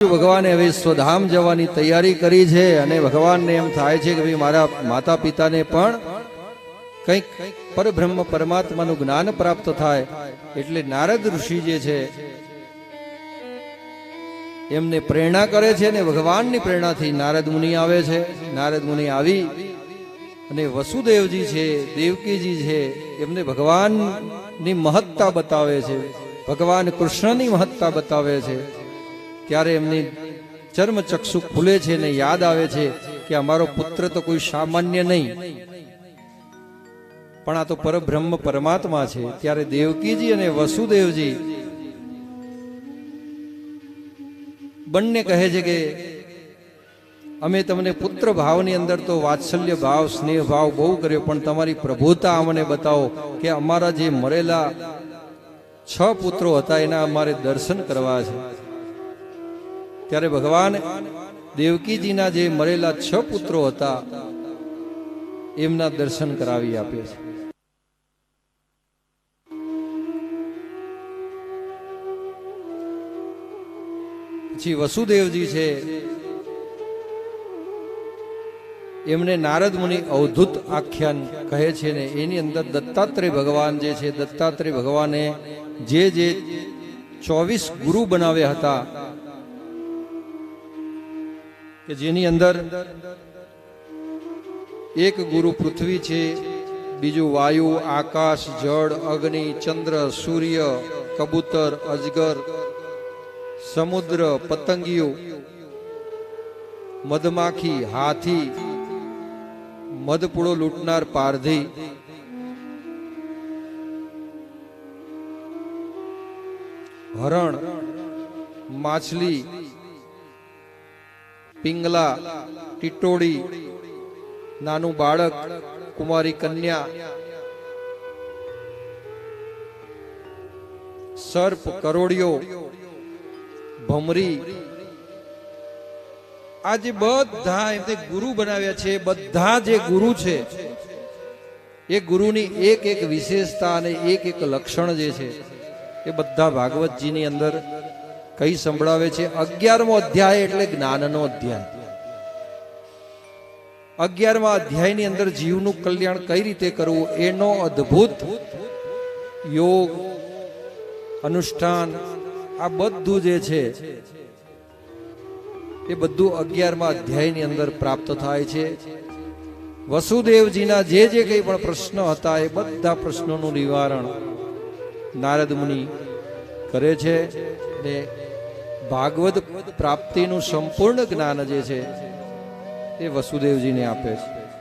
ભગવાને હવે સ્વધામ જવાની તૈયારી કરી છે અને ભગવાનને એમ થાય છે કે ભાઈ મારા માતા પિતાને પણ કંઈક પરબ્રહ્મ પરમાત્માનું જ્ઞાન પ્રાપ્ત થાય. એટલે નારદ ઋષિ જે છે, એમને પ્રેરણા કરે છે અને ભગવાનની પ્રેરણાથી નારદ મુનિ આવે છે. નારદ મુનિ આવી અને વસુદેવજી છે, દેવકીજી છે, એમને ભગવાનની મહત્તા બતાવે છે. ભગવાન કૃષ્ણની મહત્તા બતાવે છે. ત્યારે એમની ચર્મ ચક્ષુ ખુલે છે ને યાદ આવે છે કે અમારો પુત્ર તો કોઈ સામાન્ય નહીં. પણ આ તો પરબ્રહ્મ પરમાત્મા છે. ત્યારે દેવકીજી અને વસુદેવજી બંને કહે છે કે અમે તમને પુત્ર ભાવની અંદર તો વાત્સલ્ય ભાવ, સ્નેહ ભાવ બહુ કર્યો, પણ તમારી પ્રભુતા અમને બતાવો કે અમારા જે મરેલા છ પુત્રો હતા, એના અમારે દર્શન કરવા છે. ત્યારે ભગવાન દેવકીજીના જે મરેલા છ પુત્રો હતા, એમના દર્શન કરાવી આપે છે. પછી વસુદેવજી છે, એમને નારદ મુનિ અવધૂત આખ્યાન કહે છે ને, એની અંદર દત્તાત્રેય ભગવાન જે છે, દત્તાત્રેય ભગવાને જે જે ચોવીસ ગુરુ બનાવ્યા હતા કે જેની અંદર એક ગુરુ પૃથ્વી છે, બીજું વાયુ, આકાશ, જળ, અગ્નિ, ચંદ્ર, સૂર્ય, કબૂતર, અજગર, સમુદ્ર પતંગીઓ મધમાખી, હાથી, મધપુડો લૂંટનાર પારધી. હરણ, માછલી પિંગલા ટીટોડી નાનું બાળક, કુમારી કન્યા, સર્પ, કરોડિયો, ભમરી. આ જે બધા એમને ગુરુ બનાવ્યા છે, બધા જે ગુરુ છે, એ ગુરુની એક એક વિશેષતા અને એક એક લક્ષણ જે છે, એ બધા ભાગવતજીની અંદર કઈ સંભળાવે છે? અગિયારમો અધ્યાય એટલે જ્ઞાનનો અધ્યાય. અગિયારમા અધ્યાયની અંદર જીવનું કલ્યાણ કઈ રીતે કરવું? એનો અદ્ભુત યોગ, અનુષ્ઠાન, આ બધું જે છે, એ બધું અગિયારમા અધ્યાયની અંદર પ્રાપ્ત થાય છે. વસુદેવજીના જે જે કંઈ પણ પ્રશ્ન હતા, એ બધા પ્રશ્નોનું નિવારણ નારદ મુનિ કરે છે ને ભાગવત પ્રાપ્તિનું સંપૂર્ણ જ્ઞાન જે છે એ વસુદેવજીને આપે છે.